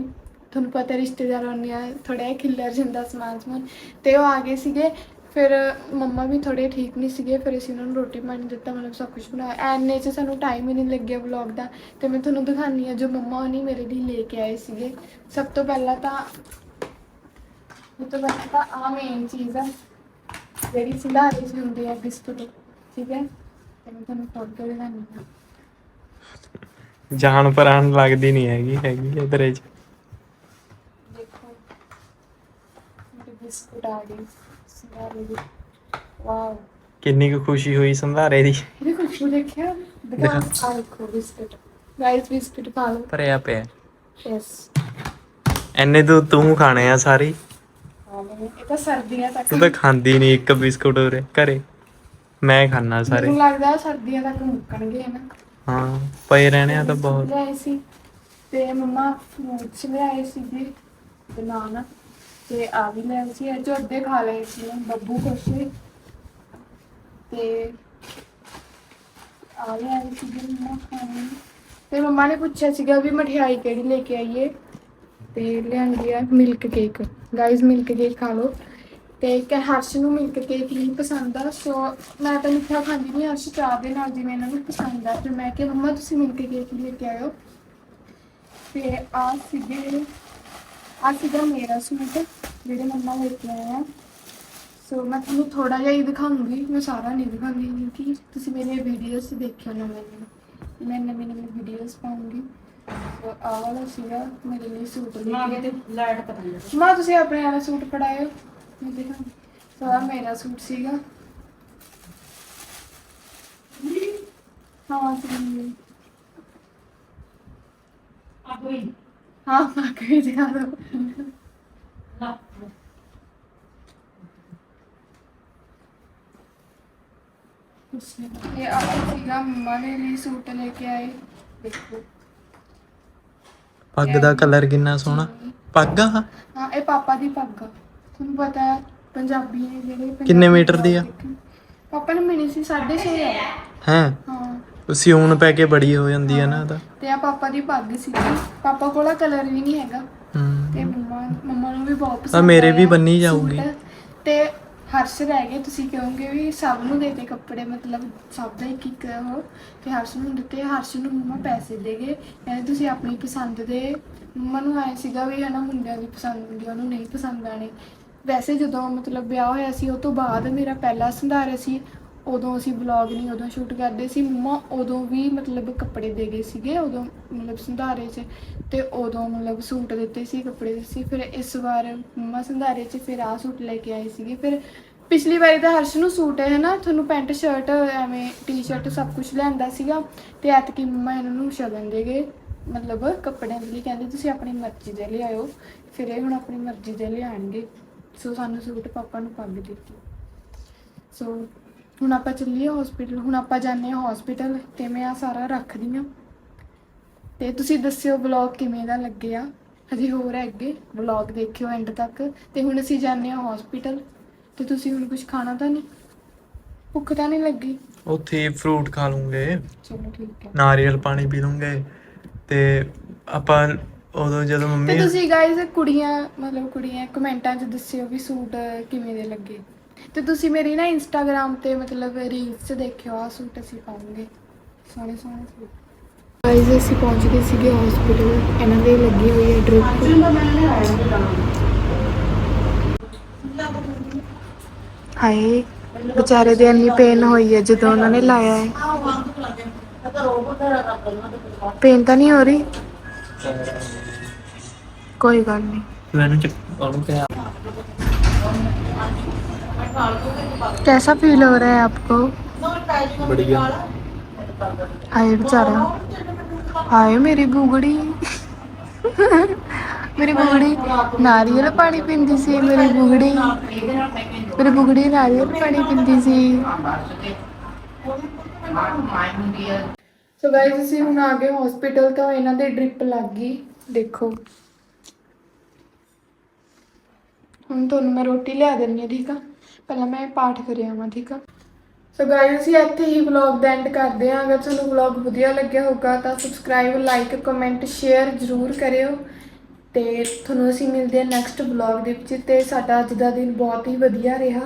ਤੁਹਾਨੂੰ ਪਤਾ ਰਿਸ਼ਤੇਦਾਰ ਆਉਂਦੇ ਆ ਥੋੜਾ ਜਿਹਾ ਖਿੱਲਰ ਜਾਂਦਾ ਸਮਾਨ ਸਮਾਨ। ਤੇ ਉਹ ਆ ਗਏ ਸੀਗੇ, ਫਿਰ ਮੰਮਾ ਵੀ ਥੋੜੇ ਠੀਕ ਨਹੀਂ ਸੀਗੇ, ਫਿਰ ਅਸੀਂ ਉਹਨਾਂ ਨੂੰ ਰੋਟੀ ਪਾਣੀ ਦਿੱਤਾ, ਮਤਲਬ ਸਭ ਕੁਝ ਬਣਾਇਆ। ਐਨੇ 'ਚ ਸਾਨੂੰ ਟਾਈਮ ਹੀ ਨਹੀਂ ਲੱਗਿਆ ਵਲੌਗ ਦਾ। ਤੇ ਮੈਂ ਤੁਹਾਨੂੰ ਦਿਖਾਉਂਦੀ ਆ, ਜੋ ਮੰਮਾ ਉਹਨੀ ਮੇਰੇ ਲਈ ਲੈ ਕੇ ਆਏ ਸੀਗੇ। ਸਭ ਤੋਂ ਪਹਿਲਾਂ ਤਾਂ, ਸਭ ਤੋਂ ਪਹਿਲਾਂ ਤਾਂ ਆ ਮੇਨ ਚੀਜ਼ ਆ, ਜਿਹੜੀ ਸੰਧਾਰੇ 'ਚ ਹੁੰਦੀ ਆ ਬਿਸਕੁਟ, ਠੀਕ ਹੈ? ਤੇ ਮੈਂ ਤੁਹਾਨੂੰ ਫੋਟੋ ਦਿਖਾਉਂਦੀ ਆ। ਜਾਨ ਪ੍ਰਾਣ ਲੱਗਦੀ ਨਹੀਂ ਹੈਗੀ ਹੈਗੀ ਇਧਰੇ ਚ। ਦੇਖੋ ਮੇਰੇ ਬਿਸਕੁਟ ਆ ਗਏ ਸੰਧਾਰੇ ਦੇ। ਵਾਓ। ਕਿੰਨੀ ਕੁ ਖੁਸ਼ੀ ਹੋਈ ਸੰਧਾਰੇ ਦੀ। ਇਹਦੇ ਖੁਸ਼ਬੂ ਦੇਖਿਆ? ਦਿਖਾ ਆ ਦੇਖੋ ਬਿਸਕੁਟ। ਗਾਇਸ ਬਿਸਕੁਟ ਖਾ ਲਓ। ਭਰਿਆ ਪਿਆ। ਯੈਸ ਐਨੇ ਤੂੰ ਤੂੰ ਖਾਣੇ ਆ ਸਾਰੀ? ਇਹ ਤਾਂ ਸਰਦੀਆਂ ਤੱਕ। ਤੂੰ ਤਾਂ ਖਾਂਦੀ ਨਹੀਂ ਇੱਕ ਬਿਸਕੁਟ ਉਰੇ ਘਰੇ। ਮੈਂ ਖਾਣਾ ਸਾਰੇ। ਮੈਨੂੰ ਲੱਗਦਾ ਸਰਦੀਆਂ ਤੱਕ ਮੁੱਕਣਗੇ ਨਾ ਹਾਂ ਪਏ ਰਹਿਣੇ ਆ ਤਾਂ ਬਹੁਤ। ਲਿਆਏ ਸੀ ਤੇ ਮੰਮਾ ਫਰੂਟਸ ਲਿਆਏ ਸੀਗੇ ਬਨਾਨਾ ਤੇ ਆ ਵੀ ਲਿਆਏ ਸੀ। ਇਹ ਜੋ ਅੱਧੇ ਖਾ ਲਏ ਸੀ ਬੱਬੂ ਖੁਸ਼ੀ ਤੇ ਆ ਲਿਆਏ ਸੀਗੇ ਮੰਮਾ ਖਾਣੇ ਨੂੰ। ਤੇ ਮੰਮਾ ਨੇ ਪੁੱਛਿਆ ਸੀਗਾ ਵੀ ਮਠਿਆਈ ਕਿਹੜੀ ਲੈ ਕੇ ਆਈਏ? ਤੇ ਲਿਆਂਦੀ ਆ milk cake. Guys milk cake ਖਾ ਲਓ। ਤੇ ਕਿ ਹਰਸ਼ ਨੂੰ ਮਿਲਕ ਕੇਕ ਨਹੀਂ ਪਸੰਦ ਆ? ਸੋ ਮੈਂ ਤਾਂ ਮਿੱਠਾ ਖਾਂਦੀ ਨਹੀਂ ਹਰਸ਼ ਚਾਹ ਦੇ ਨਾਲ ਜਿਵੇਂ ਇਹਨਾਂ ਨੂੰ ਪਸੰਦ ਆ। ਤੇ ਮੈਂ ਕਿਹਾ ਮੰਮਾ ਤੁਸੀਂ ਮਿਲਕ ਕੇਕ ਹੀ ਲੈ ਕੇ ਆਇਓ? ਤੇ ਆ ਸੀਗੇ ਆ ਸੀਗਾ ਮੇਰਾ ਸੂਟ ਜਿਹੜੇ ਮੰਮਾ ਲੈ ਕੇ ਆਏ ਆ। ਸੋ ਮੈਂ ਤੁਹਾਨੂੰ ਥੋੜਾ ਜਿਹਾ ਹੀ ਦਿਖਾਉਂਗੀ ਮੈਂ ਸਾਰਾ ਨਹੀਂ ਦਿਖਾਉਂਦੀ ਕਿਉਂਕਿ ਤੁਸੀਂ ਮੇਰੀਆਂ ਵੀਡੀਓਜ਼ ਦੇਖਿਓ ਨਾ ਮੈਨੂੰ ਮੈਂ ਨਵੀਂ ਨਵੀਂ ਵੀਡੀਓਜ਼ ਪਾਉਂਗੀ। ਸੋ ਆਹ ਵਾਲਾ ਸੀਗਾ ਮੇਰੇ ਲਈ ਸੂਟ ਲੈ ਕੇ ਲਾਈਟ ਪਤਾ ਨਹੀਂ ਮਾਂ ਤੁਸੀਂ ਆਪਣੇ ਵਾਲਾ ਸੂਟ ਫੜਾਇਓ। ਮੈਂ ਦੇਖਾਂ ਸੋ ਆਹ ਮੇਰਾ ਸੂਟ ਸੀਗਾ ਹਾਂ ਸੀ ਆ ਕੋਈ ਹਾਂ ਪੱਕ ਵੀ ਦਿਖਾ ਦਿਓ ਨਾ ਇਹ ਆ ਸੀਗਾ ਮੰਮਾ ਦੇ ਲਈ ਸੂਟ ਲੈ ਕੇ ਆਏ ਦੇਖੋ ਪੱਗ ਦਾ ਕਲਰ ਕਿੰਨਾ ਸੋਹਣਾ ਪੱਗ ਆ ਹਾਂ ਇਹ ਪਾਪਾ ਦੀ ਪੱਗ ਆ। ਤੁਹਾਨੂੰ ਪਤਾ ਹੈ ਪੰਜਾਬੀ ਨੇ ਜਿਹੜੇ ਕਿੰਨੇ ਮੀਟਰ ਦੀ ਆ? ਪਾਪਾ ਨੇ ਮਿਲੀ ਸੀ 6.5 ਆ ਹੈ? ਹਾਂ। ਸਿਉਣ ਪੈ ਕੇ ਬੜੀ ਹੋ ਜਾਂਦੀ ਹੈ ਨਾ ਉਹਦਾ ਤੇ ਆ ਪਾਪਾ ਦੀ ਪੱਗ ਸੀ ਪਾਪਾ ਕੋਲ ਕਲਰ ਵੀ ਨਹੀਂ ਹੈਗਾ। ਹੂੰ। ਤੇ ਮੰਮਾ ਮੰਮਾ ਨੂੰ ਵੀ ਬਹੁਤ ਪਸੰਦ ਤਾਂ ਮੇਰੇ ਵੀ ਬੰਨੀ। ਜਾਊਗੀ। ਤੇ ਹਰਸ਼ ਰਹਿ ਗਏ ਤੁਸੀਂ ਕਹੋਗੇ ਵੀ ਸਭ ਨੂੰ ਦੇਤੇ ਕੱਪੜੇ ਮਤਲਬ ਸਭ ਦਾ ਇੱਕ ਇੱਕ ਉਹ। ਤੇ ਹਰਸ਼ ਨੂੰ ਦਿੱਤੇ ਹਰਸ਼ ਨੂੰ ਮੰਮਾ ਪੈਸੇ ਦੇ ਗਏ। ਕਹਿੰਦੇ ਤੁਸੀਂ ਆਪਣੀ ਪਸੰਦ ਦੇ। ਮੰਮਾ ਨੂੰ ਆਏ ਸੀਗਾ ਵੀ ਹਨਾ ਮੁੰਡਿਆਂ ਦੀ ਪਸੰਦ ਹੁੰਦੀ ਆ, ਉਹਨੂੰ ਨਹੀਂ ਪਸੰਦ ਆਣੇ ਵੈਸੇ ਜਦੋਂ ਮਤਲਬ ਵਿਆਹ ਹੋਇਆ ਸੀ, ਉਹ ਤੋਂ ਬਾਅਦ ਮੇਰਾ ਪਹਿਲਾ ਸੰਧਾਰਾ ਸੀ। ਉਦੋਂ ਅਸੀਂ ਵਲੌਗ ਨਹੀਂ, ਉਦੋਂ ਸ਼ੂਟ ਕਰਦੇ ਸੀ। ਮੰਮਾ ਉਦੋਂ ਵੀ ਮਤਲਬ ਕੱਪੜੇ ਦੇ ਗਏ ਸੀਗੇ, ਉਦੋਂ ਮਤਲਬ ਸੰਧਾਰੇ 'ਚ। ਤੇ ਉਦੋਂ ਮਤਲਬ ਸੂਟ ਦਿੱਤੇ ਸੀ ਕੱਪੜੇ ਦਿੱਤੇ ਸੀ ਫਿਰ ਇਸ ਵਾਰ ਮੰਮਾ ਸੰਧਾਰੇ 'ਚ ਫਿਰ ਆਹ ਸੂਟ ਲੈ ਕੇ ਆਏ ਸੀਗੇ। ਫਿਰ ਪਿਛਲੀ ਵਾਰੀ ਤਾਂ ਹਰਸ਼ ਨੂੰ ਸੂਟ ਹੈ ਨਾ, ਤੁਹਾਨੂੰ ਪੈਂਟ, ਸ਼ਰਟ, ਐਵੇਂ ਟੀ-ਸ਼ਰਟ ਸਭ ਕੁਝ ਲਿਆਂਦਾ ਸੀਗਾ। ਤੇ ਐਤਕੀ ਮੰਮਾ ਇਹਨਾਂ ਨੂੰ ਸ਼ਗਨ ਦੇ ਗਏ, ਮਤਲਬ ਕੱਪੜਿਆਂ ਦੇ ਲਈ। ਕਹਿੰਦੇ ਤੁਸੀਂ ਆਪਣੀ ਮਰਜ਼ੀ ਦੇ ਲਿਆਇਓ ਫਿਰ ਇਹ ਹੁਣ ਆਪਣੀ ਮਰਜ਼ੀ ਦੇ ਲਿਆਣਗੇ ਸੋ ਸਾਨੂੰ ਸੂਟ ਪਾਪਾ ਨੂੰ ਪੱਗ ਦਿੱਤੀ। ਸੋ ਹੁਣ ਆਪਾਂ ਚੱਲੀਏ ਹਸਪੀਟਲ ਹੁਣ ਆਪਾਂ ਜਾਂਦੇ ਹਾਂ ਹਸਪੀਟਲ ਤੇ ਮੈਂ ਆ ਸਾਰਾ ਰੱਖਦੀ ਹਾਂ। ਤੇ ਤੁਸੀਂ ਦੱਸਿਓ ਵਲੌਗ ਕਿਵੇਂ ਦਾ ਲੱਗਿਆ? ਹਜੇ ਹੋਰ ਹੈ ਅੱਗੇ ਵਲੌਗ ਦੇਖਿਓ ਐਂਡ ਤੱਕ। ਤੇ ਹੁਣ ਅਸੀਂ ਜਾਂਦੇ ਹਾਂ ਹਸਪੀਟਲ ਤੇ ਤੁਸੀਂ ਹੁਣ ਕੁਝ ਖਾਣਾ ਤਾਂ ਨਹੀਂ? ਭੁੱਖ ਤਾਂ ਨਹੀਂ ਲੱਗੀ? ਉੱਥੇ ਫਰੂਟ ਖਾ ਲੂੰਗੇ। ਚਲੋ ਠੀਕ ਹੈ। ਨਾਰੀਅਲ ਪਾਣੀ ਪੀ ਲੂੰਗੇ। ਤੇ ਆਪਾਂ ਉਦੋਂ ਜਦੋਂ ਤੇ ਮੰਮੀ ਤੁਸੀਂ ਗਾਇਜ਼ ਕੁੜੀਆਂ, ਮਤਲਬ ਕੁੜੀਆਂ, ਕਮੈਂਟਾਂ 'ਚ ਦੱਸਿਓ ਵੀ ਸੂਟ ਕਿਵੇਂ ਦੇ ਲੱਗੇ। ਤੇ ਤੁਸੀਂ ਮੇਰੀ ਨਾ ਇੰਸਟਾਗ੍ਰam ਤੇ ਮਤਲਬ ਰੀਲਸ 'ਚ ਦੇਖਿਓ ਆ ਸੂਟ ਅਸੀਂ ਪਾਉਂਗੇ ਸੋਹਣੇ ਸੋਹਣੇ ਸੂਟ। ਗਾਇਜ਼ ਅਸੀਂ ਪਹੁੰਚ ਗਏ ਸੀਗੇ ਹਸਪੀਟਲ ਇਹਨਾਂ ਦੇ ਲੱਗੀ ਹੋਈ ਹੈ ਡ੍ਰਿਪ ਹਾਏ, ਵਿਚਾਰੇ ਦੇ ਇੰਨੀ ਪੇਨ ਹੋਈ ਹੈ ਜਦੋਂ ਉਹਨਾਂ ਨੇ ਲਾਇਆ ਹੈ। ਪੇਨ ਤਾਂ ਨਹੀਂ ਹੋ ਰਹੀ? ਕੋਈ ਗੱਲ ਨਹੀਂ ਤੂੰ ਇਹਨੂੰ ਚੱਕ ਉਹਨੂੰ ਕਿਹਾ कैसा फील हो रहा है आपको ਬੜੀਆ हाय बेचारा हाय मेरी बुगड़ी मेरी बुगड़ी नारियल पानी पींदी सी मेरी बुगड़ी मेरी बुगड़ी नारियल पानी पींदी सी ਸੋ ਗਾਇਸ ਅਸੀਂ ਹੁਣ ਆ ਗਏ ਹਸਪੀਟਲ ਤੋਂ ਇਹਨਾਂ ਦੇ ਡ੍ਰਿਪ ਲੱਗ ਗਈ ਦੇਖੋ ਹੁਣ ਤੁਹਾਨੂੰ ਮੈਂ ਰੋਟੀ ਲਿਆ ਦਿੰਨੀ ਆ ਠੀਕ ਆ? ਪਹਿਲਾਂ ਮੈਂ ਪਾਠ ਕਰਿਆ ਆਵਾਂ, ਠੀਕ ਆ? ਸੋ ਗਾਇਸ ਅਸੀਂ ਇੱਥੇ ਹੀ ਵਲੌਗ ਦਾ ਐਂਡ ਕਰਦੇ ਹਾਂ। ਅਗਰ ਤੁਹਾਨੂੰ ਵਲੌਗ ਵਧੀਆ ਲੱਗਿਆ ਹੋਊਗਾ ਤਾਂ ਸਬਸਕ੍ਰਾਈਬ ਲਾਈਕ ਕਮੈਂਟ ਸ਼ੇਅਰ ਜ਼ਰੂਰ ਕਰਿਓ। ਤੇ ਤੁਹਾਨੂੰ ਅਸੀਂ ਮਿਲਦੇ ਹਾਂ ਨੈਕਸਟ ਵਲੌਗ ਦੇ ਵਿੱਚ। ਤੇ ਸਾਡਾ ਅੱਜ ਦਾ ਦਿਨ ਬਹੁਤ ਹੀ ਵਧੀਆ ਰਿਹਾ।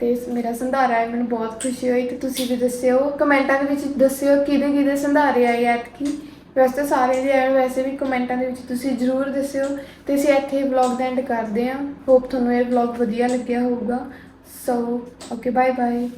ਤੇ ਮੇਰਾ ਸੰਧਾਰਾ ਹੈ, ਮੈਨੂੰ ਬਹੁਤ ਖੁਸ਼ੀ ਹੋਈ। ਤੇ ਤੁਸੀਂ ਵੀ ਦੱਸਿਓ, ਕਮੈਂਟਾਂ ਦੇ ਵਿੱਚ ਦੱਸਿਓ ਕਿਹਦੇ ਕਿਹਦੇ ਸੰਧਾਰੇ ਆਏ ਐਤਕੀ। ਵੈਸੇ ਤਾਂ ਸਾਰੇ ਦੇ ਆਏ, ਵੈਸੇ ਵੀ ਕਮੈਂਟਾਂ ਦੇ ਵਿੱਚ ਤੁਸੀਂ ਜ਼ਰੂਰ ਦੱਸਿਓ। ਤੇ ਅਸੀਂ ਇੱਥੇ ਹੀ ਵਲੌਗ ਦਾ ਐਂਡ ਕਰਦੇ ਹਾਂ। ਹੋਪ ਤੁਹਾਨੂੰ ਇਹ ਵਲੌਗ ਵਧੀਆ ਲੱਗਿਆ ਹੋਊਗਾ। So okay bye bye